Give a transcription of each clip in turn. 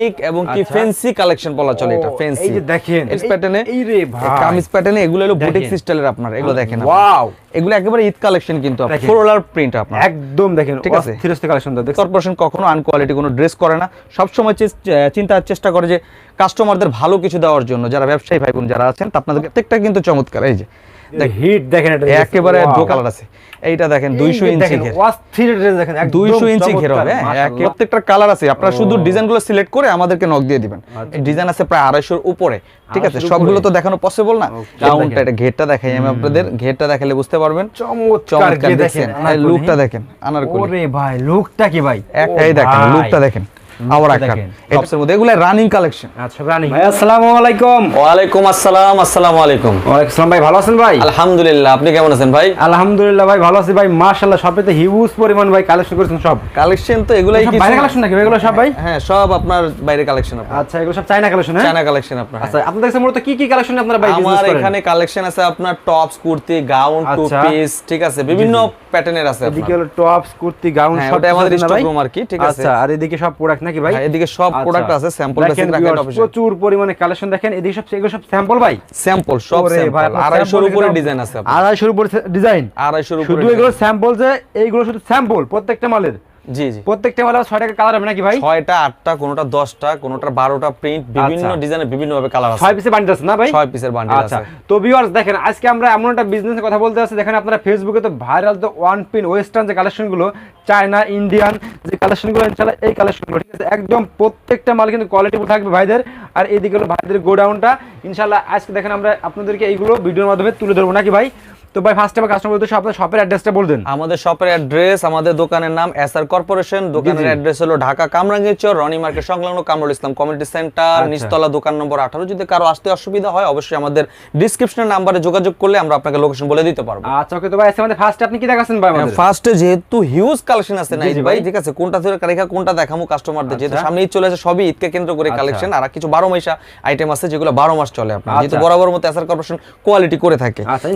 Unique এবং কি আচ্ছা। ফ্যান্সি কালেকশন বলা চলে এটা ফ্যান্সি এই যে দেখেন, এস প্যাটার্নে এই রে ভাই। কামিজ প্যাটার্নে এগুলো হলো বুটিক স্টাইলের আপনার এগুলো দেখেন ওয়াও। এগুলো একেবারে ঈদ কালেকশন কিন্তু ফ্লোরাল প্রিন্ট আপনার। একদম দেখেন ঠিক আছে। কালেকশন কর্পোরেশন কখনো আনকোয়ালিটি কোনো ড্রেস করে না। চিন্তার চেষ্টা করে যে কাস্টমারদের ভালো কিছু দেওয়ার জন্য যারা ব্যবসায়ী ভাই বোন যারা আছেন আপনাদের প্রত্যেকটা কিন্তু চমৎকার। এই যে হিট দেখেন এটা একেবারে দো কালার আছে। এইটা দেখেন এই দুইশো যে ইঞ্চি ঘের। অস্থির ড্রেস দেখেন একদম দুইশো ইঞ্চি ঘের হবে হ্যাঁ, মাশাআল্লাহ। একে- প্রত্যেকটা কালার আছে। আপনারা শুধু ডিজাইনগুলো সিলেক্ট করে আমাদেরকে নক দিয়ে দিবেন। আচ্ছা। ডিজাইন আছে প্রায় আড়াইশোর উপরে ঠিক আছে? 250 সবগুলো তো দেখানো পসিবল না। দেখেন। এটা ঘেরটা দেখাই আমি আপনাদের। ঘেরটা দেখালে বুঝতে পারবেন। চমৎকার যে লুকটা দেখেন আনারকলি। ওরে ভাই লুকটা কি ভাই? একটাই দেখেন লুকটা দেখেন। আবার একটা টপসের মধ্যে এগুলো রানিং কালেকশন আচ্ছা রানি ভাই আসসালামু আলাইকুম। ওয়ালাইকুম আসসালাম আসসালামু আলাইকুম। ওয়ালাইকুম আসসালাম ভাই ভালো আছেন ভাই? আলহামদুলিল্লাহ আপনি কেমন আছেন ভাই? আলহামদুলিল্লাহ ভাই ভালো আছি ভাই। মাশাআল্লাহ সবতে হিউজ পরিমাণ ভাই কালেকশন করেছেন সব। কালেকশন তো এগুলাই সব বাইরে কালেকশন নাকি এগুলো সব ভাই? হ্যাঁ সব আপনার বাইরে কালেকশন আপনার। আচ্ছা এগুলো সব চায়না কালেকশন হ্যাঁ? চায়না কালেকশন আপনার হ্যাঁ। আচ্ছা আপনাদের কাছে মূলত কি কি কালেকশন আপনারা ভাই বিজনেস করেন? এখানে কালেকশন আছে আপনার টপস কুর্তি গাউন টু আচ্ছা। পিস ঠিক আছে? বিভিন্ন প্যাটার্নের আছে এদিকে হলো টপস কুর্তি গাউন হ্যাঁ, সব আমাদের আর কি, ঠিক আছে। আচ্ছা আর এদিকে সব প্রোডাক্ট নাকি ভাই? এদিকে সব আচ্ছা। প্রোডাক্ট আছে স্যাম্পল প্রচুর পরিমাণে কালেকশন দেখেন এদিকে সব এগুলো সব স্যাম্পল ভাই। স্যাম্পল সব স্যাম্পল আপনার আড়াইশোর উপরে ডিজাইন আছে আপনার। আড়াইশোর উপরে ডিজাইন আড়াইশোর উপরে শুধু এগুলো স্যাম্পল যে এইগুলো শুধু স্যাম্পল প্রত্যেকটা মালের। জি জি। প্রত্যেকটা মালের ছয় টাকা কালার হবে নাকি ভাই? ছয়টা আটটা কোনোটা দশটা কোনোটা বারোটা প্রিন্ট বিভিন্ন আচ্ছা। ডিজাইনের বিভিন্ন ভাবে কালার ছয় পিসে বান্ডিল আছে না ভাই? ছয় পিসের বান্ডিল আচ্ছা। তো ভিউয়ার্স দেখেন আজকে আমরা এমন একটা বিজনেসের কথা বলতে আছি দেখেন আপনারা ফেসবুকে তো ভাইরাল তো ওয়ান পিন ওয়েস্টার্ন যে কালেকশনগুলো চায়না ইন্ডিয়ান যে কালেকশনগুলো ইনশাআল্লাহ এই কালেকশনগুলো ঠিক আছে? একদম প্রত্যেকটা মাল কিন্তু কোয়ালিটি থাকবে ভাইদের। আর এইদিকে হলো ভাইদের গোডাউনটা ইনশাআল্লাহ আজকে দেখেন আমরা আপনাদেরকে এইগুলো ভিডিওর মাধ্যমে তুলে ধরবো নাকি ভাই? তো ভাই ফার্স্ট টাইম কাস্টমার বলতে আপনার শপের অ্যাড্রেসটা বল দেন আমাদের শপের অ্যাড্রেস আমাদের দোকানের নাম এসআর কর্পোরেশন দোকানের অ্যাড্রেস হলো ঢাকা কামরাঙ্গীরচর রনি মার্কেট সংলগ্ন কামরুল ইসলাম কমিউনিটি সেন্টার আচ্ছা। নিচতলা দোকান নম্বর আঠারো যদি কারও আসতে অসুবিধা হয় অবশ্যই আমাদের ডিসক্রিপশনের নাম্বারে যোগাযোগ করলে আমরা আপনাকে লোকেশন বলে দিতে পারব আচ্ছা ওকে তো ভাই আমাদের ফার্স্ট আপনি কি দেখাচ্ছেন ভাই আমাদের ফার্স্টে যেহেতু হিউজ কালেকশন আছে না ভাই। ঠিক আছে কোনটা থেকে রেখা কোনটা দেখামু কাস্টমারদের যেহেতু আচ্ছা। সামনে ঈদ চলে আসে সবই ঈদকে কেন্দ্র করে আচ্ছা। কালেকশন আর কিছু বারো মাসা আইটেম আছে যেগুলো বারো মাস চলে আপনার যেহেতু আচ্ছা। বরাবর মতো এসআর কর্পোরেশন কোয়ালিটি করে থাকে আচ্ছা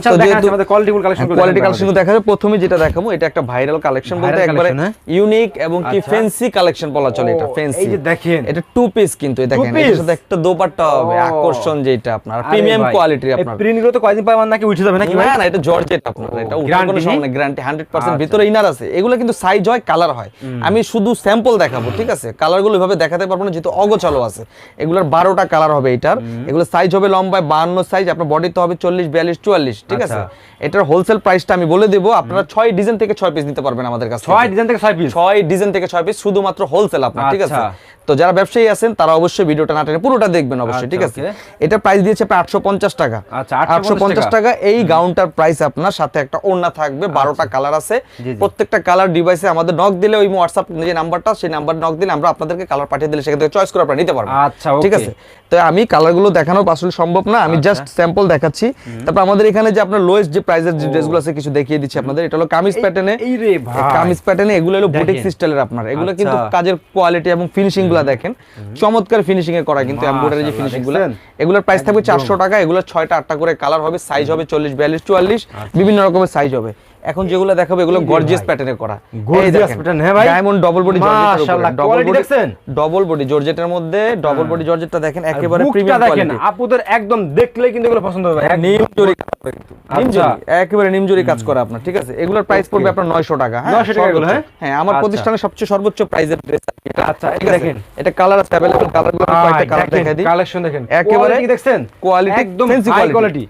ইনশাআল্লাহ দেখেন আজকে আমাদের কোয়ালিটিফুল কালেকশন কোয়ালিটি কালেকশন দেখা প্রথমে যেটা দেখাবো এটা একটা ভাইরাল কালেকশন বলতে একবারে? ইউনিক এবং কি। ফ্যান্সি কালেকশন বলা চলে এটা ফ্যান্সি এই যে দেখেন। এটা টু পিস কিন্তু এই দেখেন piece? সাথে একটা দোপাট্টা হবে আকর্ষণ যেটা আপনার প্রিমিয়াম কোয়ালিটির আপনার। প্রিন্টগুলো তো কয়দিন পর নাকি উঠে যাবে নাকি না না এটা জর্জেট আপনার এটা উঠার কোনো সময় গ্যারান্টি 100%। ভিতরে ইনার আছে। এগুলো কিন্তু সাইজ হয় কালার হয়। আমি শুধু স্যাম্পল দেখাবো ঠিক আছে? কালারগুলো এভাবে দেখাতে পারব না যেহেতু অগোছালো আছে। এগুলোর 12টা কালার হবে এটার। এগুলো সাইজ হবে লম্বায় 52 সাইজ আপনার বডিতে হবে 40 42 44 ঠিক আছে? আচ্ছা। এটার হোলসেল প্রাইসটা আমি বলে দেবো। আপনারা ছয় ডিজাইন থেকে ছয় পিস নিতে পারবেন আমাদের কাছে ছয় ডিজাইন থেকে ছয় পিস ছয় ডিজাইন থেকে ছয় পিস শুধুমাত্র হোলসেল আপনার ঠিক আছে? আচ্ছা। তো যারা ব্যবসায়ী আছেন তারা অবশ্যই ভিডিওটা না টেনে পুরোটা দেখবেন অবশ্যই আচ্ছা, ঠিক আছে এটা প্রাইস দিয়েছে প্রায় আটশো পঞ্চাশ টাকা। আচ্ছা, আটশো পঞ্চাশ টাকা। এই গাউনটার প্রাইস আপনার সাথে একটা ওড়না থাকবে বারোটা কালার আছে। আচ্ছা। প্রত্যেকটা কালার ডিভাইসে আমাদের নক দিলে ওই হোয়াটসঅ্যাপ যে নাম্বারটা সেই নাম্বার নক দিলে আমরা আপনাদেরকে কালার পাঠিয়ে দিলে সেখান থেকে চয়েস করে আপনারা নিতে পারবেন। আচ্ছা, ঠিক আছে? তো আমি কালারগুলো দেখানো আসলে সম্ভব না আমি আচ্ছা। জাস্ট স্যাম্পল দেখাচ্ছি। তারপর আমাদের এখানে যে আপনার লোয়েস্ট যে প্রাইসের যে ড্রেসগুলো আছে কিছু দেখিয়ে দিচ্ছি আপনাদের। এটা হলো কামিজ প্যাটার্নে এই রে ভাই। কামিজ প্যাটার্নে এগুলো হলো বুটিক। সিস্টেলের আপনার। এগুলো আচ্ছা। কিন্তু কাজের কোয়ালিটি এবং ফিনিশিং গুলো দেখেন। চমৎকার ফিনিশিং এ করা কিন্তু এমব্রয়ডারি যে ফিনিশিংগুলো? এগুলোর প্রাইস থাকবে চারশো টাকা এগুলো ছয়টা আটটা করে কালার হবে সাইজ হবে চল্লিশ বিয়াল্লিশ চুয়াল্লিশ বিভিন্ন রকমের সাইজ হবে। এখন যেগুলো দেখাবো এগুলো এই রে গর্জিয়াস ভাই। প্যাটার্নে করা Gorgeous pattern, হ্যাঁ ভাই? ডায়মন্ড ডবল বডি মাশাআল্লাহ, quality দেখছেন? ডবল বডি জর্জেটের মধ্যে ডবল বডি জর্জেটটা দেখেন একেবারে বুকটা প্রিমিয়াম দেখেন কোয়ালিটি আপুদের একদম দেখলেই কিন্তু এগুলো পছন্দ হবে একদম। নিমজুরি কাজ করা কিন্তু। আচ্ছা। নিমজুরি, একেবারে নিমজুরি কাজ করা আপনার ঠিক আছে এগুলোর প্রাইস পড়বে আপনার 900 টাকা হ্যাঁ 900 টাকা এগুলো, সর্বোচ্চ। হ্যাঁ? হ্যাঁ আমার আচ্ছা। প্রতিষ্ঠানের সবচেয়ে সর্বোচ্চ প্রাইসের ড্রেস আচ্ছা, ঠিক এটা আছে দেখেন। এটা কালার আছে अवेलेबल কালারগুলো আমি কয়েকটা ভাই, কালার দেখেন, দেখাই দিই কালেকশন দেখেন একেবারে Quality দেখছেন quality, একদম fancy হাই quality। কোয়ালিটি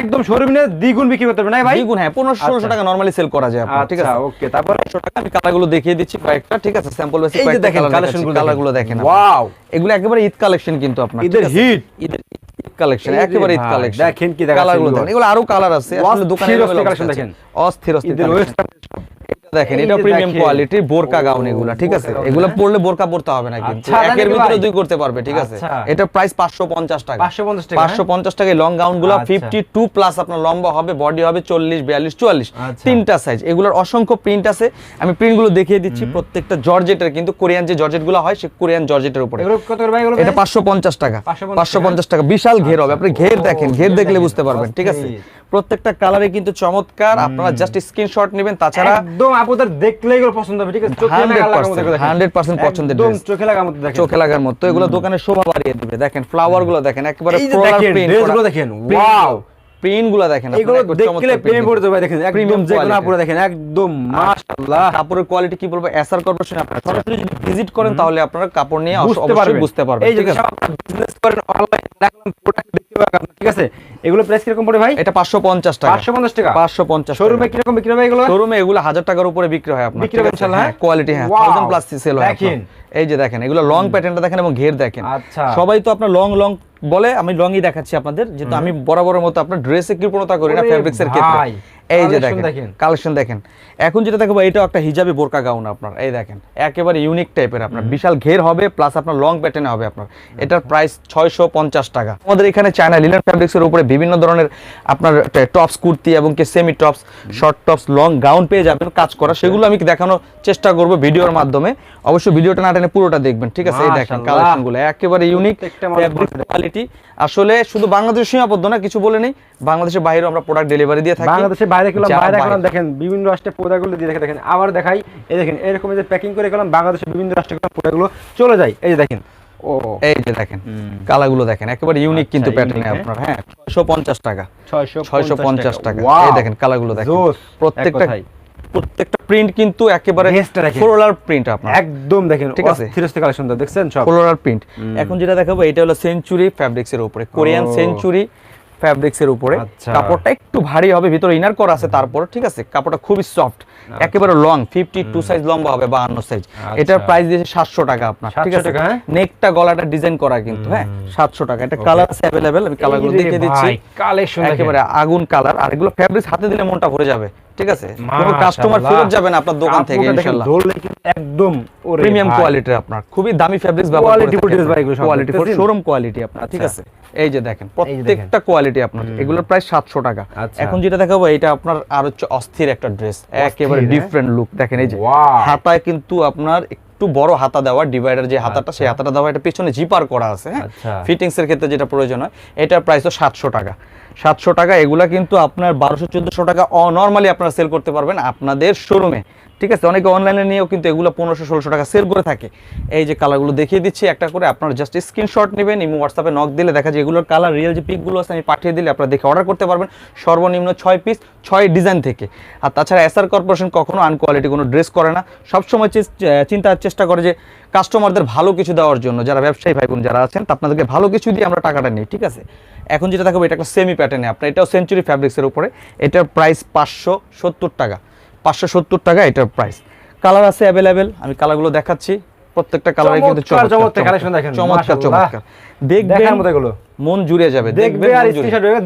একদম শোরুমে নিয়ে দ্বিগুণ বিক্রি করতে হবে না ভাই? দ্বিগুণ হ্যাঁ 1500 1600 আচ্ছা। টাকা নরমালি সেল করা যায় আপনার ঠিক আছে? ওকে তারপর তারপরে? 100 টাকা আমি কালারগুলো দেখিয়ে দিচ্ছি কয়েকটা ঠিক আছে? স্যাম্পল বেসিক এই যে দেখেন কালেকশনগুলো কালেকশন কালারগুলো দেখেন। ওয়াও এগুলো একেবারে ঈদ কালেকশন কিন্তু আপনার ঈদের হিট ঈদের কালেকশন একেবারে ঈদ কালেকশন দেখেন কি দেখা কালারগুলো এগুলো। দেখেন এগুলো আরও কালার আছে আসলে দোকানে collection দেখেন। অস্থির অস্থির দেখেন এটা প্রিমিয়াম দেখেন। কোয়ালিটির বোরকা গাউন এগুলো ঠিক আছে? এগুলো হ্যাঁ? পরলে বোরকা পরতে হবে না কিন্তু। আচ্ছা, একের ভিতরে দুই করতে পারবে ঠিক আছে? আচ্ছা। এটা প্রাইস 550 টাকা। 550 টাকা? 550 টাকায় লং গাউনগুলো। 52 প্লাস আপনার লম্বা হবে বডি হবে 40 42 44 আচ্ছা। তিনটা সাইজ এগুলোর অসংখ্য প্রিন্ট আছে। আমি প্রিন্টগুলো দেখিয়ে দিচ্ছি প্রত্যেকটা জর্জেটের কিন্তু কোরিয়ান যে জর্জেটগুলো হয় সে কোরিয়ান জর্জেটের উপরে। এটা পাঁচশো পঞ্চাশ টাকা। 550 পাঁচশো পঞ্চাশ টাকা। বিশাল ঘের হবে। আপনি ঘের দেখেন ঘের দেখলে বুঝতে পারবেন ঠিক আছে। প্রত্যেকটা কালারে কিন্তু চমৎকার। আপনারা জাস্ট স্ক্রিনশট নেবেন তাছাড়া একদম আপনাদের দেখলেই এগুলো পছন্দ হবে ঠিক আছে? চোখে 100% লাগার মতো দেখেন। 100% পছন্দের একদম চোখে লাগার মতো দেখেন। চোখে লাগার মতো। এগুলো দোকানে শোভা বাড়িয়ে দিবে। দেখেন ফ্লাওয়ারগুলো দেখেন একেবারে এই যে ড্রেসগুলো দেখেন, print dress করা। গুলো দেখেন, এগুলো দেখলে প্রেমে পড়ে যাবে দেখেন একদম Premium যে কোনো আপুরা দেখেন একদম মাশাআল্লাহ। কাপড়ের কোয়ালিটি কি বলব? এসআর কর্পোরেশন আপনারা সরাসরি যদি ভিজিট করেন তাহলে আপনারা কাপড় নিয়ে অবশ্যই বুঝতে পারবেন এই যে বিজনেস করেন অনলাইন দেখলাম প্রোডাক্ট দেখতে পাবেন ঠিক আছে? এগুলো প্রাইস পড়ে ভাই? এটা পাঁচশো পঞ্চাশ টাকা। 550 টাকা? পাঁচশো পঞ্চাশ শোরুমে কীরকম বিক্রি হবে এগুলো? শোরুমে এগুলো হাজার টাকার উপরে বিক্রি হয় আপনার বিক্রি ইনশাআল্লাহ, হ্যাঁ? কোয়ালিটি হ্যাঁ Wow! থাউজেন্ড প্লাস সেল হয় দেখেন। এই যে দেখেন এগুলো লং প্যাটার্নটা দেখেন এবং ঘের দেখেন। আচ্ছা। সবাই তো আপনার লং লং বলে আমি লংই দেখাচ্ছি আপনাদের যেহেতু আমি বরাবর মতো আপনার ড্রেসে কৃপণতা করি না এর ক্ষেত্রে। এই যে দেখেন দেখেন। কালেকশন দেখেন। এখন যেটা দেখাবো এটাও একটা হিজাবি বোরকা গাউন আপনার। এই দেখেন একেবারে ইউনিক টাইপের আপনার। বিশাল ঘের হবে প্লাস আপনার লং প্যাটার্নে হবে আপনার। এটার প্রাইস ছয়শো পঞ্চাশ টাকা। আমাদের এখানে চায়না লিনার ফ্যাব্রিক্স এর উপরে বিভিন্ন ধরনের আপনার টপস কুর্তি এবং কি semi tops short tops long gown পেয়ে যাবেন কাজ করা। সেগুলো আমি দেখানোর চেষ্টা করব ভিডিওর মাধ্যমে। অবশ্যই ভিডিওটা না টেনে পুরোটা দেখবেন ঠিক আছে? এই দেখেন মাশাআল্লাহ। কালেকশনগুলো একেবারে ইউনিক কোয়ালিটি আসলে শুধু বাংলাদেশ সীমাবদ্ধ না কিছু বলে নেই। বাংলাদেশের বাইরেও আমরা প্রোডাক্ট ডেলিভারি দিয়ে থাকি। বাংলাদেশের বাইরে যারা বাইরে গেলাম দেখেন বিভিন্ন রাষ্ট্রের প্রোডাক্টগুলো দিয়ে দেখে দেখেন আবার দেখাই। এই দেখেন এরকম যে প্যাকিং করে গেলাম বাংলাদেশের বিভিন্ন রাষ্ট্রে প্রোডাক্টগুলো চলে যায় এই যে দেখেন। এই যে দেখেন কালাগুলো দেখেন একেবারে ইউনিক কিন্তু প্যাটার্নে। আপনার হ্যাঁ। ছয়শো পঞ্চাশ টাকা। ছয়শো ছয়শো পঞ্চাশ টাকা। এই দেখেন কালারগুলো দেখেন। প্রত্যেকটা প্রত্যেকটা প্রিন্ট কিন্তু একেবারে Best টা দেখেন। ফ্লোরাল প্রিন্ট আপনার। একদম দেখেন ঠিক আছে। দেখছেন সব? ফ্লোরাল প্রিন্ট এখন যেটা দেখাবো এটা হলো সেঞ্চুরি ফ্যাব্রিক্স এর উপরে কোরিয়ান সেঞ্চুরি ফ্যাব্রিক্স এর উপরে। আচ্ছা। কাপড়টা একটু ভারী হবে ভিতরে ইনার করা আছে তারপর ঠিক আছে কাপড়টা খুবই সফট একেবারে লং ফিফটি টু সাইজ লম্বা হবে বা আন্ন সাইজ এটার প্রাইস দিয়েছে সাতশো টাকা আপনার ঠিক আছে? টাকা, হ্যাঁ? নেকটা গলাটা ডিজাইন করা কিন্তু হ্যাঁ? সাতশো টাকা। এটা কালার আছে অ্যাভেলেবেল আমি কালারগুলো দেখিয়ে দিচ্ছি। কালেকশন একেবারে আগুন কালার আর এগুলো ফ্যাব্রিক্স হাতে দিলে মনটা ভরে যাবে। ঠিক আছে? কোনো কাস্টমার ফেরত যাবে না আপনার দোকান থেকে ইনশাআল্লাহ। একদম প্রিমিয়াম কোয়ালিটি কোয়ালিটির আপনার। খুবই দামি ফেব্রিক্স ব্যবহার কোয়ালিটি produced ভাই কোয়ালিটি শোরুম কোয়ালিটি আপনার ঠিক আচ্ছা। আছে? এই যে দেখেন। প্রত্যেকটা কোয়ালিটি আপনার। এগুলোর প্রায় সাতশো টাকা। আচ্ছা। এখন যেটা দেখাবো এটা আপনার আর হচ্ছে অস্থির একটা ড্রেস একেবারে হ্যাঁ? ডিফারেন্ট লুক দেখেন এই যে হাতায় কিন্তু আপনার একটু বড় হাতা দেওয়া ডিভাইডার যে হাতাটা সেই হাতাটা দেওয়া এটা পেছনে জিপার করা আছে হ্যাঁ? আচ্ছা। ফিটিংস এর ক্ষেত্রে যেটা প্রয়োজন হয় এটার প্রাইস তো সাতশো টাকা। সাতশো টাকা এগুলা কিন্তু আপনার বারোশো চোদ্দশো টাকা নর্মালি আপনারা সেল করতে পারবেন আপনাদের শোরুমে ঠিক আছে, অনেকে অনলাইনে নিয়েও কিন্তু এগুলো পনেরোশো, ষোলোশো টাকা সেল করে থাকে। এই যে কালারগুলো দেখিয়ে দিচ্ছি, একটা করে আপনারা জাস্ট স্ক্রিনশট নেবেন, ইমো হোয়াটসঅ্যাপে নক দিলে দেখা যায় এগুলোর কালার রিয়েল যে পিকগুলো আছে আমি পাঠিয়ে দিলে আপনারা দেখে অর্ডার করতে পারবেন। সর্বনিম্ন ছয় পিস ছয় ডিজাইন থেকে। আর তাছাড়া এসআর কর্পোরেশন কখনো আনকোয়ালিটি কোনো ড্রেস করে না। সবসময় চিন্তার চেষ্টা করে যে কাস্টমারদের ভালো কিছু দেওয়ার জন্য, যারা ব্যবসায়ী ভাই বোন যারা আছেন আপনাদেরকে ভালো কিছু দিয়ে আমরা টাকাটা নিই, ঠিক আছে? এখন যেটা দেখাবো, এটা একটা সেমি প্যাটার্নে আপনার এটাও সেঞ্চুরি ফ্যাব্রিক্সের উপরে। এটার প্রাইস পাঁচশো সত্তর টাকা। পাঁচশো সত্তর টাকা এটার প্রাইস কালার আছে অ্যাভেলেবেল আমি কালারগুলো দেখাচ্ছি। প্রত্যেকটা কালারে কিন্তু চমৎকার, চমৎকার দেখবেন দেখার মতো এগুলো। মন জুড়ে যাবে। দেখবে আর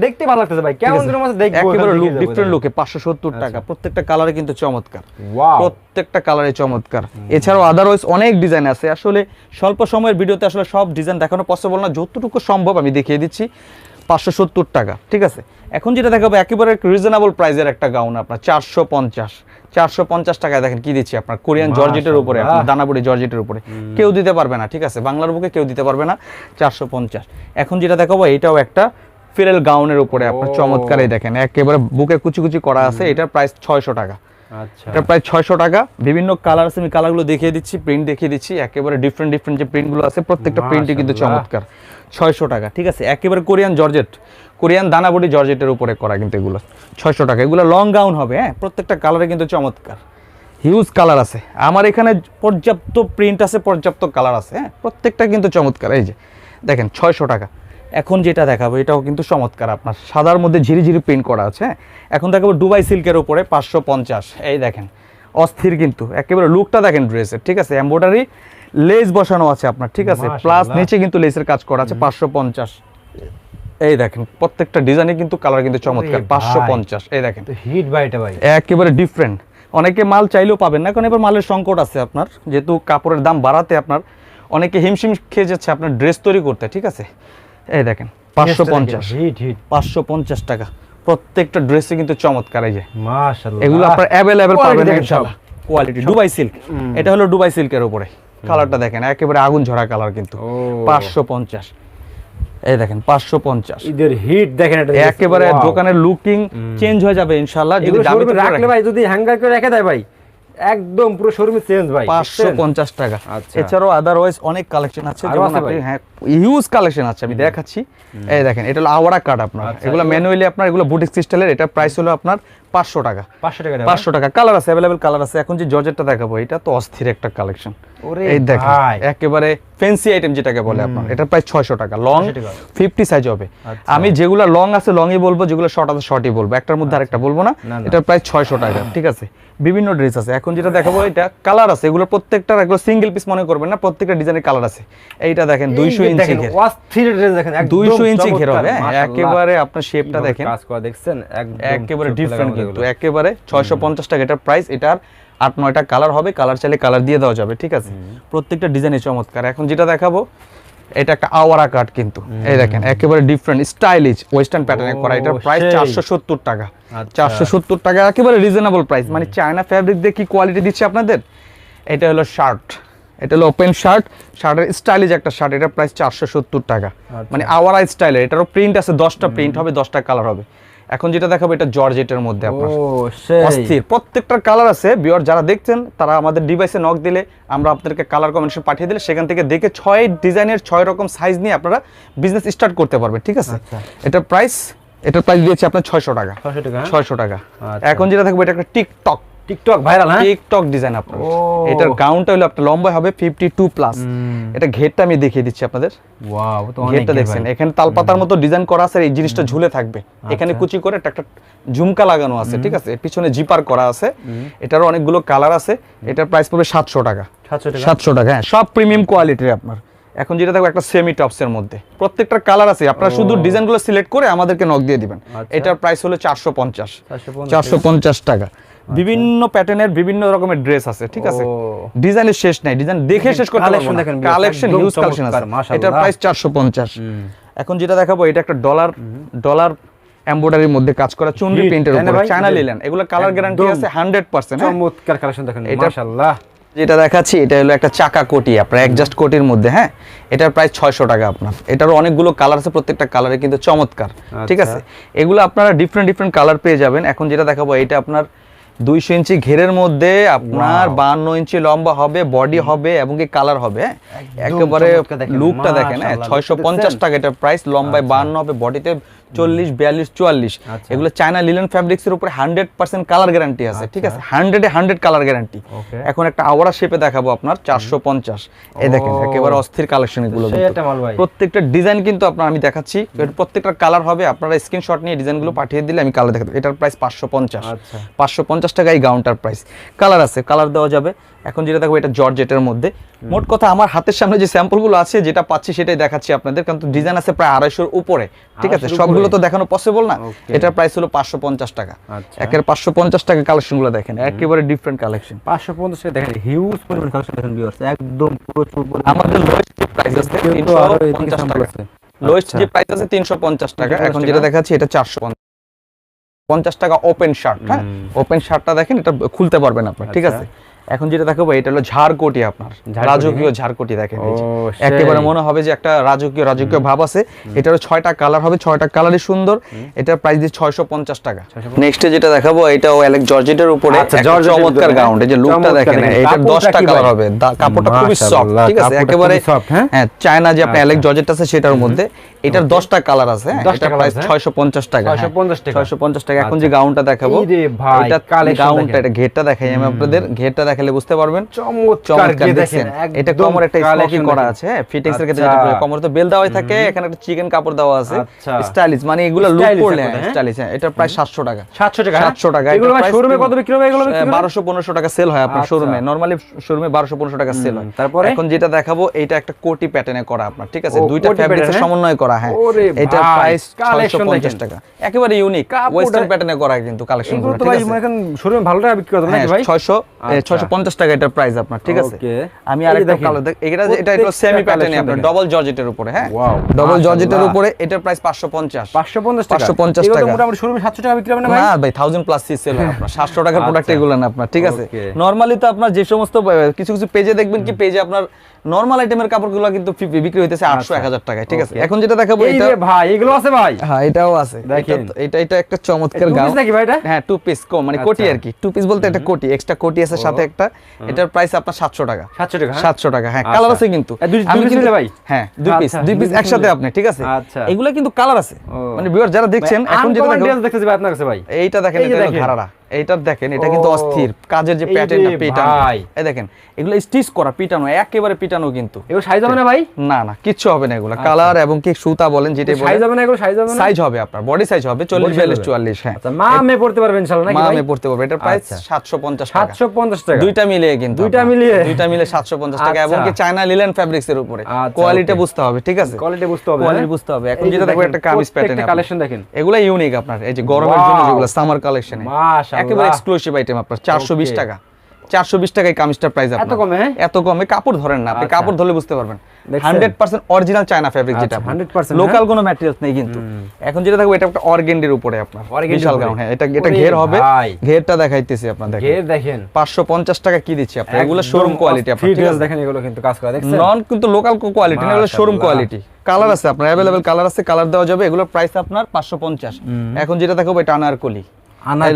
দেখতে ভালো লাগতেছে ভাই। কেমন দিনের মধ্যে দেখব একেবারে লুক ডিফারেন্ট লুকে পাঁচশো সত্তর টাকা। প্রত্যেকটা কালারে কিন্তু চমৎকার! প্রত্যেকটা কালারে চমৎকার। এছাড়াও আদারওয়াইজ অনেক ডিজাইন আছে। আসলে স্বল্প সময়ের ভিডিওতে আসলে সব ডিজাইন দেখানো পসিবল না। যতটুকু সম্ভব আমি দেখিয়ে দিচ্ছি। পাঁচশো সত্তর টাকা ঠিক আছে? এখন যেটা দেখাবো একেবারে রিজনেবল প্রাইসের একটা গাউন আপনার চারশো পঞ্চাশ চারশো পঞ্চাশ টাকায় দেখেন কি দিচ্ছি আপনার কোরিয়ান জর্জেটের উপরে আপনার। দানাপুরি জর্জেটের উপরে। কেউ দিতে পারবে না ঠিক আছে? বাংলার বুকে কেউ দিতে পারবে না চারশো পঞ্চাশ। এখন যেটা দেখাবো এটাও একটা ফিরেল গাউনের উপরে আপনার চমৎকারই দেখেন একেবারে বুকে কুচি কুচি করা আছে এটার প্রাইস ছয়শো টাকা। এটা প্রায় ছয়শো টাকা। বিভিন্ন কালার আছে আমি কালারগুলো দেখিয়ে দিচ্ছি প্রিন্ট দেখিয়ে দিচ্ছি। একেবারে ডিফারেন্ট ডিফারেন্ট যে প্রিন্টগুলো আছে প্রত্যেকটা প্রিন্টই কিন্তু চমৎকার। ছয়শো টাকা ঠিক আছে? একেবারে কোরিয়ান জর্জেট। কোরিয়ান দানাবডি জর্জেটের উপরে করা কিন্তু এগুলো। ছয়শো টাকা। এগুলো লং গাউন হবে হ্যাঁ? প্রত্যেকটা কালারে কিন্তু চমৎকার। হিউজ কালার আছে। আমার এখানে পর্যাপ্ত প্রিন্ট আছে পর্যাপ্ত কালার আছে হ্যাঁ? প্রত্যেকটা কিন্তু চমৎকার। এই যে দেখেন ছয়শো টাকা। এখন যেটা দেখাবো এটাও কিন্তু চমৎকার আপনার। সাদার মধ্যে ঝিরি ঝিরি প্রিন্ট করা আছে। এখন দেখাবো দুবাই সিল্কের উপরে পাঁচশো পঞ্চাশ। এই দেখেন অস্থির কিন্তু। একেবারে লুকটা দেখেন ড্রেসের ঠিক আছে? এমব্রয়ডারি লেস বসানো আছে আপনার ঠিক আছে? প্লাস নিচে কিন্তু লেসের কাজ করা আছে পাঁচশো পঞ্চাশ। এই দেখেন প্রত্যেকটা ডিজাইনে কিন্তু কালার কিন্তু চমৎকার পাঁচশো পঞ্চাশ। এই দেখেন। হিট ভাই এটা ভাই। একেবারে ডিফারেন্ট অনেকে মাল চাইলেও পাবেন না কারণ এবার মালের সংকট আছে আপনার। যেহেতু কাপড়ের দাম বাড়াতে আপনার অনেকে হিমশিম খেয়ে যাচ্ছে আপনার ড্রেস তৈরি করতে ঠিক আছে? এই দেখেন পাঁচশো পঞ্চাশ। পাঁচশো পঞ্চাশ টাকা। প্রত্যেকটা ড্রেসে কিন্তু চমৎকার এই যে। এগুলো আপনার অ্যাভেলেবেল পাবেন। কোয়ালিটি দুবাই সিল্ক এটা হলো দুবাই সিল্কের উপরে। কালারটা দেখেন একেবারে আগুন ঝরা কালার কিন্তু। পাঁচশো পঞ্চাশ। এই দেখেন পাঁচশো পঞ্চাশ। ঈদের হিট দেখেন এটা। একেবারে দোকানের লুকিং চেঞ্জ হয়ে যাবে ইনশাল্লাহ যদি রাখলে ভাই যদি হ্যাঙ্গার করে রেখে দেয় ভাই। একদম পুরো শোরুমে চেঞ্জ ভাই পাঁচশো দেখছেন? পঞ্চাশ টাকা। আচ্ছা। এছাড়াও আদারওয়াইজ অনেক কালেকশন আছে যেমন আপনি হ্যাঁ হিউজ কালেকশন আছে আমি দেখাচ্ছি। এই দেখেন এটা হলো আওয়ারা কার্ড আপনার। আচ্ছা, এগুলো এগুলো- ম্যানুয়ালি আপনার এগুলো বুটিক সিস্টেমের এটা প্রাইস হলো আপনার পাঁচশো টাকা। পাঁচশো টাকা পাঁচশো টাকা। কালার আছে অ্যাভেলেবেল কালার আছে। এখন যে জর্জেটটা দেখাবো এটা তো অস্থির একটা কালেকশন ওরে এই দেখেন একেবারে আইটেম যেটাকে বলে আপনার এটা প্রায় ছয়শো টাকা। লং 600 ফিফটি সাইজ হবে। আচ্ছা। আমি যেগুলো লং আছে লংই বলব যেগুলো শর্ট আছে শর্টই বলব। একটার মধ্যে আরেকটা বলব না। এটা প্রায় ছয়শো টাকা ঠিক আছে? বিভিন্ন ড্রেস আছে। এখন যেটা দেখাবো এটা কালার আছে। এগুলো প্রত্যেকটার এগুলো সিঙ্গেল পিস মনে করবেন না প্রত্যেকটা ডিজাইনের কালার আছে। এইটা দেখেন দুইশো ইঞ্চি দেখেন, দুইশো ইঞ্চি ঘের হবে হ্যাঁ, একেবারে আপনার শেপটা দেখেন। একেবারে ডিফারেন্ট কিন্তু একেবারে ছয়শো পঞ্চাশ টাকা এটার প্রাইস এটার আট নয়টা কালার হবে কালার চাইলে কালার দিয়ে দেওয়া যাবে ঠিক আছে? প্রত্যেকটা ডিজাইনে চমৎকার। এখন যেটা দেখাবো এটা একটা আওয়ারা কাট কিন্তু। এই দেখেন একেবারে ডিফারেন্ট স্টাইলিশ ওয়েস্টার্ন প্যাটার্নে করা। এটার প্রাইস চারশো সত্তর টাকা। আচ্ছা। চারশো সত্তর টাকা একেবারে রিজনেবল প্রাইস মানে চায়না ফ্যাব্রিক দিয়ে কি কোয়ালিটি দিচ্ছে আপনাদের? এটা হলো শার্ট এটা হলো ওপেন শার্ট শার্টের স্টাইলিশ একটা শার্ট এটার প্রাইস চারশো সত্তর টাকা। আচ্ছা। মানে আওয়ারা স্টাইলের এটারও প্রিন্ট আছে দশটা প্রিন্ট হবে দশটা কালার হবে। এখন যেটা দেখাবো এটা জর্জেটের মধ্যে আপনার। অস্থির। প্রত্যেকটার কালার আছে বিয়ার যারা দেখছেন তারা আমাদের ডিভাইসে নক দিলে আমরা আপনাদেরকে কালার কম্বিনেশন পাঠিয়ে দিলে সেখান থেকে দেখে ছয় ডিজাইনের ছয় রকম সাইজ নিয়ে আপনারা বিজনেস স্টার্ট করতে পারবেন ঠিক আছে? এটা প্রাইস এটার প্রাইস দিয়েছে আপনার ছয়শো টাকা। 600 টাকা হ্যাঁ? ছয়শো টাকা। আচ্ছা। এখন যেটা থাকবে এটা একটা টিকটক টিকটক ভাইরাল হ্যাঁ? টিকটক ডিজাইন আপনার এটার গাউনটা হলো আপনার লম্বা হবে ফিফটি টু প্লাস এটা ঘেরটা আমি দেখিয়ে দিচ্ছি আপনাদের। ওয়াও তো অনেক ঘেরটা দেখছেন। এখানে তালপাতার মতো ডিজাইন করা আছে এই জিনিসটা ঝুলে থাকবে। এখানে কুচি করে একটা ঝুমকা লাগানো আছে ঠিক আছে? পিছনে জিপার করা আছে। অনেকগুলো কালার আছে। এটার প্রাইস পড়বে সাতশো টাকা। 700 টাকা? সাতশো টাকা হ্যাঁ। সব প্রিমিয়াম কোয়ালিটির আপনার। এখন যেটা থাকবে একটা সেমি টপসের মধ্যে। প্রত্যেকটার কালার আছে। আপনারা শুধু ডিজাইনগুলো সিলেক্ট করে আমাদেরকে নক দিয়ে দিবেন। আচ্ছা। এটার প্রাইস হলো চারশো পঞ্চাশ। 450 চারশো পঞ্চাশ টাকা। বিভিন্ন প্যাটার্নের বিভিন্ন রকমের ড্রেস আছে ঠিক আছে? ডিজাইনের শেষ নাই ডিজাইন দেখে শেষ করতে পারব না। কালেকশন হিউজ কালেকশন আছে। এটার প্রাইস চারশো পঞ্চাশ। এখন যেটা দেখাবো এটা একটা ডলার ডলার এমব্রয়ডারির মধ্যে কাজ করা চুনরি প্রিন্টের উপর চায়না লিলেন এগুলো কালার গ্যারান্টি আছে হান্ড্রেড পার্সেন্ট চমৎকার কালেকশন দেখেন মাশাআল্লাহ। যেটা দেখাচ্ছি এটা হলো একটা চাকা কোটি আপনার একজাস্ট কোটির মধ্যে হ্যাঁ? এটার প্রাইস ছয়শো টাকা আপনার। এটারও অনেকগুলো কালার আছে প্রত্যেকটা কালারে কিন্তু চমৎকার ঠিক আচ্ছা। আছে? এগুলো আপনারা ডিফারেন্ট ডিফারেন্ট কালার পেয়ে যাবেন। এখন যেটা দেখাবো এটা আপনার দুইশো ইঞ্চি ঘেরের মধ্যে আপনার. বান্ন ইঞ্চি লম্বা হবে বডি হবে এবং কি কালার হবে হ্যাঁ? একেবারে লুকটা দেখেন। হ্যাঁ? ছয়শো পঞ্চাশ টাকা এটা প্রাইস লম্বায় বান্ন হবে বডিতে চল্লিশ বিয়াল্লিশ চুয়াল্লিশ। আচ্ছা। এগুলো চায়না লিলেন ফ্যাব্রিক্স এর উপরে হান্ড্রেড পার্সেন্ট কালার গ্যারান্টি আছে ঠিক আছে? হান্ড্রেডে হান্ড্রেড কালার গ্যারান্টি এখন একটা আওয়ারা শেপে দেখাবো আপনার চারশো পঞ্চাশ। এই দেখেন একেবারে অস্থির কালেকশন এগুলো। প্রত্যেকটা ডিজাইন কিন্তু আপনার আমি দেখাচ্ছি। প্রত্যেকটা কালার হবে আপনারা স্ক্রিনশট নিয়ে ডিজাইনগুলো পাঠিয়ে দিলে আমি কালার দেখাবো এটার প্রাইস পাঁচশো পঞ্চাশ। আচ্ছা। পাঁচশো পঞ্চাশ টাকা এই গাউনটার প্রাইস কালার আছে কালার দেওয়া যাবে। এখন যেটা দেখব এটা জর্জেটের মধ্যে। মোট কথা আমার হাতের সামনে যে স্যাম্পলগুলো আছে যেটা পাচ্ছি সেটাই দেখাচ্ছি আপনাদের কারণ ডিজাইন আছে প্রায় আড়াইশোর উপরে। ঠিক আছে? সবগুলো তো দেখানো পসিবল না। এটার প্রাইস হলো পাঁচশো পঞ্চাশ টাকা। আচ্ছা। একের পাঁচশো পঞ্চাশ টাকা কালেকশনগুলো দেখেন। একেবারে ডিফারেন্ট কালেকশন পাঁচশো পঞ্চাশ টাকা দেখেন হিউজ পরিমাণ কালেকশন দেখেন একদম প্রচুর আমাদের লোয়েস্ট যে প্রাইস আছে কিন্তু তিনশো আরও এদিকে পঞ্চাশ টাকা। আছে। লোয়েস্ট। যে প্রাইস আছে তিনশো পঞ্চাশ টাকা। এখন যেটা দেখাচ্ছি এটা চারশো পঞ্চাশ। টাকা ওপেন শার্ট হ্যাঁ। ওপেন শার্টটা দেখেন এটা খুলতে পারবেন আপনার ঠিক আচ্ছা। আছে? এখন যেটা দেখাবো এটা হলো ঝাড়কোটি আপনার। রাজকীয় ঝাড়কোটি দেখেন। ও। একেবারে মনে হবে যে একটা রাজকীয় রাজকীয় ভাব আছে। এটারও ছয়টা কালার হবে ছয়টা কালারই সুন্দর। এটার প্রাইস দিয়ে ছয়শো পঞ্চাশ টাকা। 650 নেক্সট যেটা দেখাবো এটাও অ্যালেক জর্জেটের উপরে। আচ্ছা, চমৎকার উপরে, গাউন এই যে লুকটা দেখেন। এটা দশটা কালার হবে। কাপড়টা খুবই সফট ঠিক আছে? একেবারে হ্যাঁ? হ্যাঁ চায়না যে আপনার আচ্ছা। অ্যালেক জর্জেট আছে সেটার মধ্যে এটার দশটা কালার আছে হ্যাঁ? 10টা এটার প্রাইস হ্যাঁ? ছয়শো পঞ্চাশ টাকা ছয়শো পঞ্চাশ টাকা। এখন যে গাউনটা দেখাবো এটা গাউনটা এটা ঘেরটা দেখাই আমি আপনাদের। ঘেরটা দেখালে বুঝতে পারবেন চমৎকার দেখেন, এটা একদম একটা স্মোকি করা আছে হ্যাঁ ফিটিংস এর ক্ষেত্রে আচ্ছা। যেটা কোমরে তো বেল দেওয়াই থাকে এখানে একটা চিকেন কাপড় দেওয়া আছে আচ্ছা। স্টাইলিশ মানে এগুলো লুক করলে স্টাইলিশ হ্যাঁ এটা প্রায় 700 টাকা 700 টাকা, হ্যাঁ? 700 টাকা এগুলো শোরুমে কত বিক্রি হবে এগুলো বিক্রি করে? বারোশো পনেরোশো টাকা সেল হয় আপনার আচ্ছা। শোরুমে নর্মালি শোরুমে বারোশো পনেরোশো টাকা সেল হয় তারপরে? এখন যেটা দেখাবো এটা একটা কোটি প্যাটার্নে করা আপনার ঠিক আছে দুইটা ফ্যাব্রিক্সের হ্যাঁ? সমন্বয় করা হ্যাঁ এটা প্রাইস 650 টাকা একেবারে ইউনিক ওয়েস্টার্ন প্যাটার্নে করা কিন্তু কালেকশন এগুলো তো ভাই এখন শোরুমে ভালো টাকা বিক্রি করতে হ্যাঁ ভাই ছয়শো আচ্ছা। ছয়শো পঞ্চাশ টাকা এটার প্রাইস আপনার ঠিক আছে? আমি আরেকটা কালো দেখ এটা এটা একটু সেমি প্যাটার্নে আপনার। ডবল জর্জেটের উপরে হ্যাঁ? ডবল জর্জেটের উপরে এটার প্রাইস পাঁচশো পঞ্চাশ। 550 টাকা? 550 এগুলো তো টাকা। মোটামুটি শোরুমে 700 টাকা বিক্রি হবে না ভাই? না ভাই থাউজেন্ড প্লাস সি সেল হয় আপনার সাতশো টাকার প্রোডাক্ট আচ্ছা। এগুলো না আপনার ঠিক আছে? নর্মালি তো আপনার যে সমস্ত কিছু কিছু পেজে দেখবেন কি পেজে আপনার নর্মাল আইটেমের কাপড়গুলো কিন্তু বিক্রি হইতেছে আটশো এক হাজার টাকায় ঠিক আছে? এখন যেটা দেখাবো এই এটা যে ভাই এগুলো আছে ভাই? হ্যাঁ এটাও আছে। দেখেন। এটা এটা এটা একটা চমৎকার গাউন। নাকি ভাই এটা? হ্যাঁ টু পিস কম মানে কোটি আচ্ছা। আর কি। টু পিস বলতে একটা কোটি এক্সট্রা কোটি আছে সাথে একটা। এটার প্রাইস আপনার সাতশো টাকা। 700 টাকা, হ্যাঁ? সাতশো টাকা হ্যাঁ আচ্ছা। কালার আছে কিন্তু। দুই- দুই আমি কিন্তু ভাই? হ্যাঁ দুই পিস আচ্ছা, দুই পিস একসাথে আপনি ঠিক আছে? আচ্ছা। এগুলা কিন্তু কালার আছে। মানে ভিউয়ার যারা দেখছেন এখন যেটা দেখতেছি ভাই আপনার কাছে ভাই। এইটা দেখেন এই যে এটা দেখেন। এটা কিন্তু অস্থির। কাজের যে প্যাটার্নটা পিটানো ভাই। এই দেখেন এগুলো স্টিচ করা পিটানো একেবারে পিটানো কিন্তু। এগুলো সাইজ হবে না ভাই? না না কিচ্ছু হবে না এগুলো। কালার এবং কি সুতা বলেন যেটাই সাইজ হবে না এগুলো সাইজ হবে না? সাইজ হবে আপনার। বডি সাইজ হবে চল্লিশ Body size বিয়াল্লিশ হবে। চুয়াল্লিশ হ্যাঁ। আচ্ছা মা মে পড়তে পারবেন ইনশাআল্লাহ নাকি মা আমি পড়তে পারব। এটার প্রাইস আচ্ছা। সাতশো পঞ্চাশ টাকা। 750 টাকা? দুইটা মিলিয়ে কিন্তু দুইটা। মিলিয়ে? দুইটা মিলে সাতশো পঞ্চাশ টাকা এবং আচ্ছা। কি চায়না লিলেন ফ্যাব্রিক্স এর উপরে। আচ্ছা, কোয়ালিটি বুঝতে হবে ঠিক আছে? কোয়ালিটি বুঝতে হবে কোয়ালিটি হ্যাঁ? বুঝতে হবে। এখন যেটা দেখো একটা কামিজ প্যাটার্ন প্রত্যেকটা কালেকশন দেখেন। এগুলো ইউনিক আপনার এই যে গরমের জন্য যেগুলো সামার কালেকশনে মাশাআল্লাহ। একেবারে এক্সক্লুসিভ আইটেম আপনার চারশো বিশ Okay. টাকা। চারশো বিশ টাকায় কামিজটার প্রাইস এত কমে, হ্যাঁ? এত কমে কাপড় ধরেন না আপনি আচ্ছা। কাপড় ধরলে বুঝতে পারবেন। দেখছেন? Hundred percent original China fabric যেটা আচ্ছা, 100% লোকাল কোনো ম্যাটেরিয়ালস নেই কিন্তু। এখন যেটা দেখো এটা একটা অর্গেন্ডির উপরে আপনার। বিশাল। গাউন হ্যাঁ এটা এটা ঘের হবে। ঘেরটা দেখাইতেছি আপনার দেখেন। ঘের দেখেন। পাঁচশো পঞ্চাশ টাকা কি দিচ্ছি আপনার? এগুলো শোরুম কোয়ালিটি আপনার ঠিক আছে? দেখেন এগুলো কিন্তু কাজ করা দেখছেন? নন কিন্তু লোকাল কোয়ালিটি না এগুলো শোরুম কোয়ালিটি কালার আছে আপনার অ্যাভেলেবেল কালার আছে কালার দেওয়া যাবে এগুলোর প্রাইস আপনার পাঁচশো পঞ্চাশ। এখন যেটা দেখাবো এটা আনারকলি?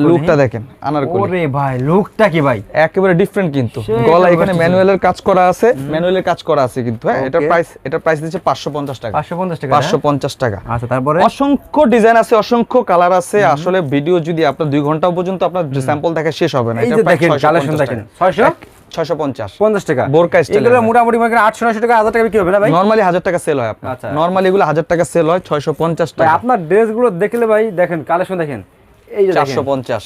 লুকটা দেখেন আনারকলি ওরে ভাই লুকটা কি ভাই? একেবারে ডিফারেন্ট কিন্তু। গলা এখানে ম্যানুয়ালের কাজ করা আছে ম্যানুয়ালের কাজ করা আছে কিন্তু হ্যাঁ প্রাইস প্রাইস দিচ্ছে টাকা 550 টাকা। পাঁচশো পঞ্চাশ টাকা হ্যাঁ? আচ্ছা তারপরে? অসংখ্য ডিজাইন আছে অসংখ্য কালার আছে আসলে ভিডিও যদি আপনার দুই ঘণ্টা পর্যন্ত আপনার স্যাম্পল দেখা শেষ হবে না এই এটার যে প্রাইস দেখেন কালেকশন দেখেন 600 ছয়শো পঞ্চাশ। 50 টাকা। বোরকা style এগুলো মোটামুটি মনে করেন 800 900 টাকা 1000 টাকা বিক্রি হবে না ভাই? নর্মালি হাজার টাকা সেল হয় আপনার। আচ্ছা। নর্মালি এগুলো হাজার টাকা সেল হয় ছয়শো পঞ্চাশ ভাই টাকা। আপনার ড্রেসগুলো দেখলে ভাই দেখেন কালেকশন দেখেন। এই যে চারশো দেখেন পঞ্চাশ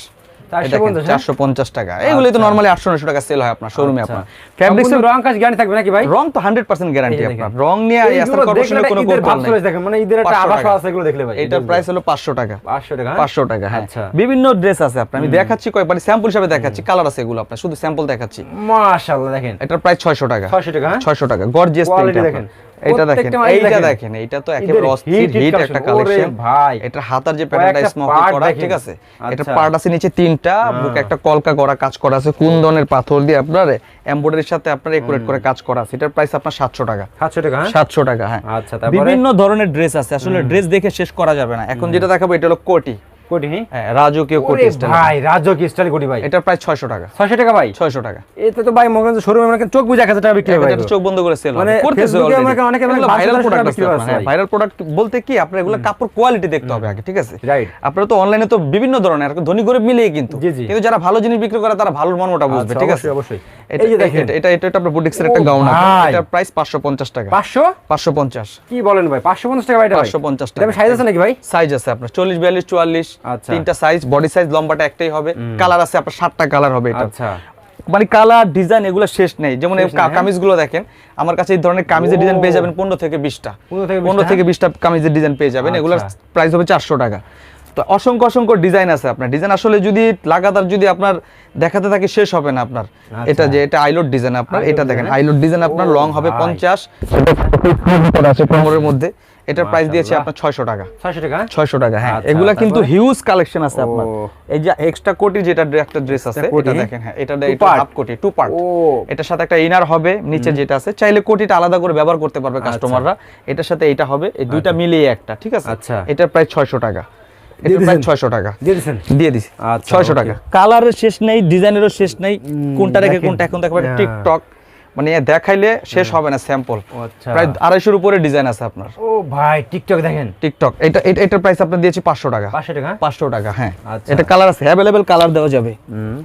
450, হ্যাঁ? টাকা। এগুলো তো নর্মালি আটশো নশো টাকা সেল হয় আপনার শোরুমে আচ্ছা। আপনার। রং কাজ গ্যারান্টি থাকবে নাকি ভাই? রং তো হান্ড্রেড পার্সেন্ট গ্যারান্টি আপনার। রং নিয়ে কর্পোরেশনের কোনো নেই। দেখেন, মানে ঈদের একটা আভাস আছে এগুলো দেখলে ভাই। এটার প্রাইস হলো পাঁচশো টাকা। 500 টাকা হ্যাঁ? পাঁচশো টাকা হ্যাঁ। আচ্ছা। বিভিন্ন ড্রেস আছে আপনার। আমি দেখাচ্ছি কয়েকবার স্যাম্পল হিসাবে দেখাচ্ছি কালার আছে এগুলো আপনার। শুধু স্যাম্পল দেখাচ্ছি। মাশাআল্লাহ দেখেন। এটার প্রাইস ছয়শো টাকা। 600 টাকা হ্যাঁ? ছয়শো টাকা। গর্জিয়াস প্রিন্ট দেখেন। এটা দেখেন এইটা দেখেন। এইটা তো একেবারে অস্থির হিট একটা কালেকশন। ভাই। এটার হাতার যে প্যাটার্নটা স্মোকি করা ঠিক আছে? এটা আচ্ছা। পার্ট আছে নিচে তিনটা বুকে একটা কলকা করা কাজ করা আছে কুন্দনের পাথর দিয়ে আপনার এমব্রয়ডারির সাথে আপনার একুরেট করে কাজ করা আছে এটার প্রাইস আপনার সাতশো টাকা। 700 টাকা হ্যাঁ? সাতশো টাকা হ্যাঁ। আচ্ছা তারপরে? বিভিন্ন ধরনের ড্রেস আছে আসলে ড্রেস দেখে শেষ করা যাবে না। এখন যেটা দেখাবো এটা হলো কোটি। কোটি হ্যাঁ? হ্যাঁ রাজকীয় কোটি স্টাইল। ভাই রাজক স্টাইল কোটি ভাই। এটার প্রাইস ছয়শো টাকা। 600 টাকা ভাই? ছয়শো টাকা। এতে তো ভাই করেন শোরুমে মানে চোখ বুঝে 1000 টাকা বিক্রি এটা চোখ বন্ধ করে সেল মানে করতেছে অনেকে ভাইরাল প্রোডাক্ট বিক্রি ভাই। ভাইরাল প্রোডাক্ট বলতে কি আপনার এগুলো কাপড় কোয়ালিটি দেখতে হবে আগে ঠিক আছে? Right. আপনারা তো অনলাইনে তো বিভিন্ন ধরনের ধনী গরিব মিলিয়ে কিন্তু। কিন্তু যারা ভালো জিনিস বিক্রি করে তারা ভালো মর্মটা বুঝবে আচ্ছা, ঠিক আছে? অবশ্যই। এটা এই যে দেখেন। এটা- এটা এটা এটা আপনার বুটিক্সের একটা গাউন। এটার প্রাইস 550 টাকা। 500 550 কি বলেন ভাই 550 টাকা ভাই এটা ভাই? 550 এটা টাকা সাইজ আছে নাকি ভাই? সাইজ আছে আপনার 40 42 44 আচ্ছা। তিনটা সাইজ বডি সাইজ লম্বাটা একটাই হবে। কালার আছে আপনার সাতটা কালার হবে এটা। আচ্ছা। মানে কালার ডিজাইন এগুলো শেষ নেই। যেমন হ্যাঁ? কামিজগুলো দেখেন আমার কাছে এই ধরনের কামিজের ডিজাইন পেয়ে যাবেন পনেরো থেকে বিশটা। 15 থেকে 20 পনেরো থেকে বিশটা কামিজের ডিজাইন পেয়ে যাবেন। এগুলোর আচ্ছা। প্রাইস হবে চারশো টাকা। তো অসংখ্য অসংখ্য ডিজাইন আছে আপনার। ডিজাইন আসলে যদি লাগাতার যদি আপনার দেখাতে থাকে শেষ হবে না আপনার। এটা যে এটা আইলোড ডিজাইন আপনার। আচ্ছা। এটা দেখেন আইলোড ডিজাইন আপনার লং হবে পঞ্চাশ। আছে কোমরের মধ্যে। এটার প্রাইস দিয়েছে আপনার ছয়শো টাকা। 600 টাকা? হ্যাঁ? ছয়শো টাকা হ্যাঁ। আচ্ছা, এগুলা কিন্তু হিউজ কালেকশন আছে আপনার। এই যে এক্সট্রা কোটি যেটা একটা ড্রেস আছে এটা দেখেন হ্যাঁ এটা এটা হাফ কোটি টু পার্ট ও। এটার সাথে একটা ইনার হবে নিচে যেটা আছে চাইলে কোটিটা আলাদা করে ব্যবহার করতে পারবে কাস্টমাররা এটার সাথে এটা হবে এই দুইটা মিলিয়ে একটা ঠিক আছে? আচ্ছা। এটার প্রাইস ছয়শো টাকা। এটার ছয়শো টাকা। দিয়ে দিছি। আচ্ছা, ছয়শো টাকা। কালারের শেষ নেই ডিজাইনেরও শেষ নেই। কোনটা রেখে কোনটা এখন দেখাবে হ্যাঁ। টিকটক মানে দেখাইলে শেষ হবে না স্যাম্পল আচ্ছা। প্রায় আড়াইশোর উপরে ডিজাইন আছে আপনার। ও ভাই টিকটক দেখেন। টিকটক এটা এটা- এটার প্রাইস আপনার দিয়েছি পাঁচশো টাকা। 500 টাকা? পাঁচশো টাকা হ্যাঁ। আচ্ছা। এটা কালার আছে অ্যাভেলেবেল কালার দেওয়া যাবে।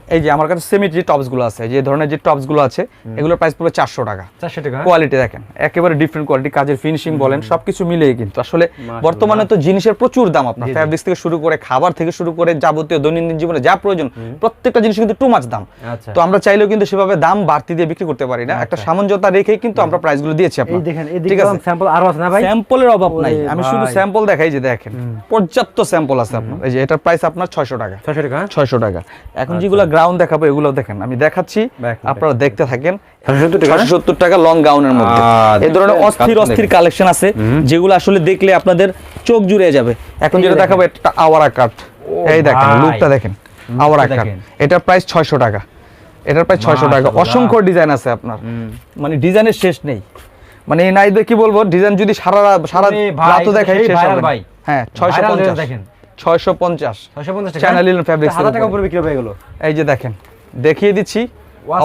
এই যে আমার কাছে সেমি যে টপসগুলো আছে যে ধরনের যে টপসগুলো আছে এগুলোর প্রাইস পড়বে চারশো টাকা। 400 টাকা? কোয়ালিটি দেখেন একেবারে ডিফারেন্ট কোয়ালিটি কাজের ফিনিশিং বলেন সবকিছু মিলিয়ে কিন্তু। আসলে বর্তমানে তো জিনিসের প্রচুর দাম আপনার। ফ্যাব্রিক্স থেকে শুরু করে খাবার থেকে শুরু করে যাবতীয় দৈনন্দিন জীবনে যা প্রয়োজন প্রত্যেকটা জিনিস কিন্তু টু মাছ দাম। আচ্ছা। তো আমরা চাইলেও কিন্তু সেভাবে দাম বাড়তি দিয়ে বিক্রি করতে পারি না। একটা সামঞ্জতা রেখেই কিন্তু আমরা প্রাইসগুলো দিয়েছি এই আপনার। দেখেন ঠিক আছে? স্যাম্পল আরও আছে না ভাই? স্যাম্পলের অভাব নাই। আমি শুধু স্যাম্পল দেখাই যে দেখেন পর্যাপ্ত স্যাম্পল আছে আপনার। এই যে এটার প্রাইস আপনার ছয়শো টাকা। 600 টাকা? হ্যাঁ? ছয়শো টাকা। এখন যেগুলো গ্রাউন্ড দেখাবো এগুলো দেখেন আমি দেখাচ্ছি। আপনারা দেখতে থাকেন। 670 টাকা? লং গাউনের মধ্যে। এই ধরনের অস্থির অস্থির কালেকশন আছে যেগুলো আসলে দেখলে আপনাদের চোখ জুড়ে যাবে। এখন যেটা। দেখাবো একটা আওয়ারা কাট এই দেখেন। লুকটা দেখেন আওয়ারা কাট এটা প্রাইস ছয়শো টাকা। এটার প্রায় ছয়শো টাকা। অসংখ্য ডিজাইন আছে আপনার। মানে ডিজাইনের শেষ নেই। মানে এই নাইদে কি বলব ডিজাইন যদি সারা সারা আরে দেখাই শেষ হবে ভাই। হ্যাঁ ছয়শো Viral পঞ্চাশ। দেখেন। ছয়শো পঞ্চাশ। 650 টাকা? Channel Linen Fabrics এর টাকা উপরে। বিক্রি হয়ে গেল এই যে দেখেন দেখিয়ে দিচ্ছি।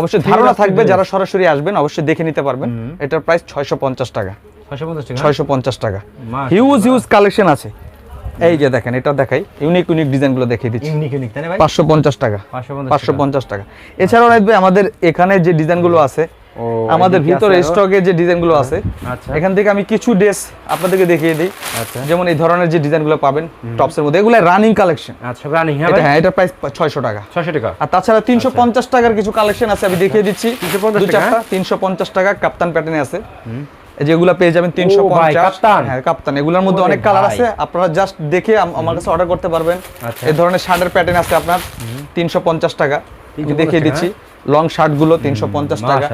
অবশ্যই ধারণা থাকবে যারা সরাসরি আসবেন অবশ্যই দেখে নিতে পারবেন। এটার প্রাইস ছয়শো পঞ্চাশ টাকা। 650 টাকা? ছয়শো পঞ্চাশ টাকা। হিউজ হিউজ কালেকশন আছে। এই যে দেখেন এটা দেখাই। ইউনিক ইউনিক ডিজাইনগুলো দেখিয়ে দিচ্ছি। ইউনিক ইউনিক তাই না ভাই? পাঁচশো পঞ্চাশ টাকা। 550 পাঁচশো পঞ্চাশ টাকা। এছাড়াও রাখবে আমাদের এখানে যে ডিজাইনগুলো আছে আমাদের ভিতরে স্টকে যে ডিজাইনগুলো আছে আচ্ছা। এখান থেকে আমি কিছু ড্রেস আপনাদেরকে দেখিয়ে দিই। আচ্ছা। যেমন এই ধরনের যে ডিজাইনগুলো পাবেন টপসের মধ্যে এগুলো রানিং কালেকশন আচ্ছা রানিং হ্যাঁ এটা ভাই? হ্যাঁ এটা প্রাইস ছয়শো টাকা। 600 টাকা। আর তাছাড়া তিনশো পঞ্চাশ টাকার কিছু কালেকশন আছে আমি দেখিয়ে দিচ্ছি। 350 টাকা? চারটা তিনশো পঞ্চাশ টাকা কাপ্তান প্যাটার্নে আছে। যেগুলো পেয়ে যাবেন তিনশো কাপ্তান। হ্যাঁ কাপ্তান। এগুলোর মধ্যে অনেক কালার আছে আপনারা জাস্ট দেখে আমার কাছে অর্ডার করতে পারবেন। আচ্ছা। এই ধরনের শার্টের প্যাটার্ন আছে আপনার তিনশো পঞ্চাশ টাকা। দেখিয়ে দিচ্ছি লং শার্টগুলো তিনশো পঞ্চাশ টাকা।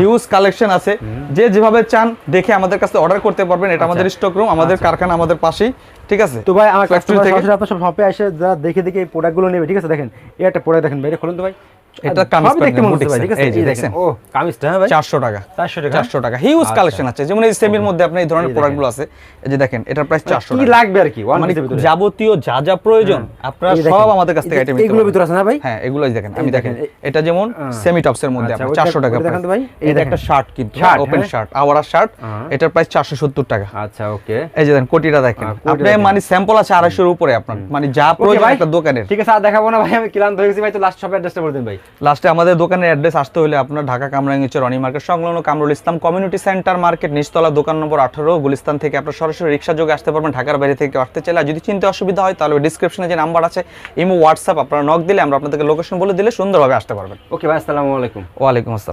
হিউজ কালেকশন আছে। যে যেভাবে চান দেখে আমাদের কাছে অর্ডার করতে পারবেন। এটা আমাদের স্টক রুম আমাদের কারখানা আমাদের পাশেই। ঠিক আছে? তো ভাই আমার কাস্টমার সরাসরি আপনার সব শপে এসে যারা দেখে দেখে এই প্রোডাক্টগুলো নেবে। ঠিক আছে দেখেন এই একটা প্রোডাক্ট দেখেন ভাই এটা খুলুন তো ভাই। এটা কামিজ দেখতে মনে হচ্ছে ঠিক আছে? এই যে দেখেন। ও কামিজটা হ্যাঁ ভাই? টাকা। 400 টাকা? চারশো টাকা। হিউজ আচ্ছা। কালেকশন আছে। যেমন এই সেমির মধ্যে আপনার এই ধরনের প্রোডাক্টগুলো আছে। এই যে দেখেন এটার প্রাইস চারশো কি লাগবে আর কি? মানে যাবতীয় যা যা প্রয়োজন আপনারা সব আমাদের কাছ থেকে আইটেম এইগুলোর ভিতরে আছে না ভাই? হ্যাঁ এগুলোই দেখেন। আমি দেখেন দেখেন, এটা যেমন হ্যাঁ। সেমি টপস এর মধ্যে আচ্ছা, টাকা ওইটা ভাই, এটা একটা শার্ট কিন্তু ওপেন। শার্ট আওয়ারা শার্ট। এটার প্রাইস চারশো সত্তর টাকা। আচ্ছা ওকে। এই যে দেখেন কোটিটা দেখেন। আপনি মানে স্যাম্পল আছে আড়াইশোর উপরে আপনার। মানে যা প্রয়োজন একটা দোকানের। ঠিক আছে আর দেখাবো না ভাই আমি ক্লান্ত হয়ে গেছি ভাই তো লাস্ট শপের অ্যাড্রেসটা বলে দিন ভাই। লাস্টে আমাদের দোকানের অ্যাড্রেস আসতে হলে আপনার ঢাকা কামরাঙ্গিচর রনি মার্কেট সংলগ্ন Kamrul Islam community centre market নিচতলা দোকান নম্বর আঠারো গুলিস্তান থেকে আপনার সরাসরি রিক্সা যোগে আসতে পারবেন ঢাকার বাইরে থেকে আসতে চাইলে। যদি চিনতে অসুবিধা হয় তাহলে ডিসক্রিপশনে যে নাম্বার আছে ইমো হোয়াটসঅ্যাপ আপনারা নক দিলে আমরা আপনাদেরকে লোকেশন বলে দিলে সুন্দরভাবে আসতে পারবেন। ওকে ভাই আসসালামু আলাইকুম। ওয়ালাইকুম আসসালাম।